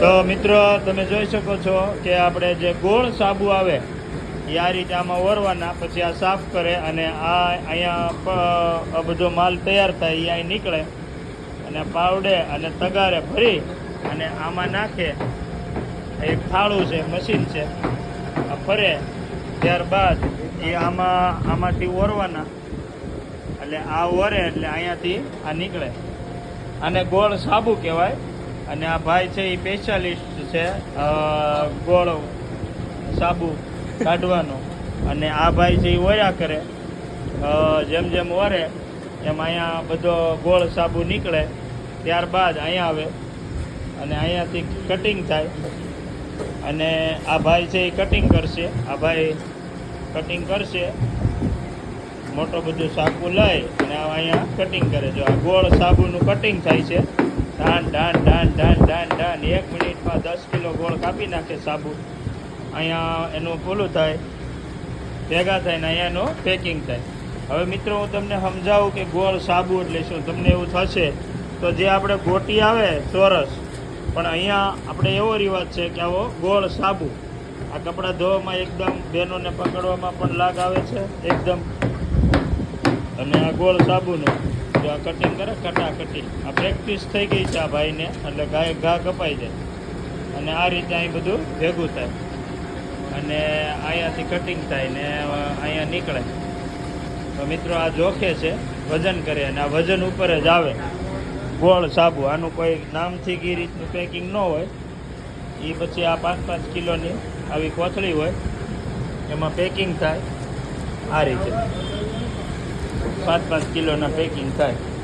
તો મિત્રો, તમે જોઈ શકો છો કે આપણે જે ગોળ સાબુ આવે, એ આ રીતે આમાં ઓરવાના, પછી આ સાફ કરે અને આ અહીંયા બધો માલ તૈયાર થાય, એ અહીં નીકળે અને પાવડે અને તગારે ભરી અને આમાં નાખે. એક થાળું છે, મશીન છે. આ ફરે ત્યારબાદ એ આમાં, આમાંથી ઓરવાના. એટલે આ ઓરે એટલે અહીંયાથી આ નીકળે. આને ગોળ સાબુ કહેવાય. અને આ ભાઈ છે એ સ્પેશિયાલિસ્ટ છે ગોળ સાબુ કાઢવાનો. અને આ ભાઈ છે એ ઓર્યા કરે. જેમ જેમ ઓરે, એમ અહીંયા બધો ગોળ સાબુ નીકળે. ત્યારબાદ અહીંયા આવે. અને અહીંયાથી કટિંગ થાય. અને આ ભાઈ છે એ કટિંગ કરશે. આ ભાઈ કટિંગ કરશે. મોટો બધું સાબુ લઈ અને અહીંયા કટિંગ કરે. જો આ ગોળ સાબુનું કટિંગ થાય છે ડાન ધાન ધાન ધાન ધાન ધાન એક મિનિટમાં દસ કિલો ગોળ કાપી નાખે સાબુ. અહીંયા એનું પૂલું થાય, ભેગા થાય ને અહીંયા એનું પેકિંગ થાય. હવે મિત્રો, હું તમને સમજાવું કે ગોળ સાબુ એટલે શું? તમને એવું થશે તો જે આપણે ગોટી આવે, ચોરસ. પણ અહીંયા આપણે એવો રિવાજ છે કે આવો ગોળ સાબુ. આ કપડાં ધોવામાં એકદમ બહેનોને પકડવામાં પણ લાગ આવે છે, એકદમ. અને આ ગોળ સાબુનું. જો આ કટિંગ કરે કટાકટી આ પ્રેક્ટિસ થઈ ગઈ છે આ ભાઈને, એટલે ગાય ઘા કપાઈ જાય. અને આ રીતે અહીં બધું ભેગું થાય. અને અહીંયાથી કટિંગ થાય ને અહીંયા નીકળે. તો મિત્રો આ જોખે છે, વજન કરે અને આ વજન ઉપર જ આવે. ગોળ, સાબુ, આનું કોઈ નામથી કે રીતનું પેકિંગ ન હોય. એ પછી આ પાંચ પાંચ કિલોની આવી કોથળી હોય, એમાં પેકિંગ થાય. આ રીતે. પાંચ પાંચ કિલોના પેકિંગ થાય.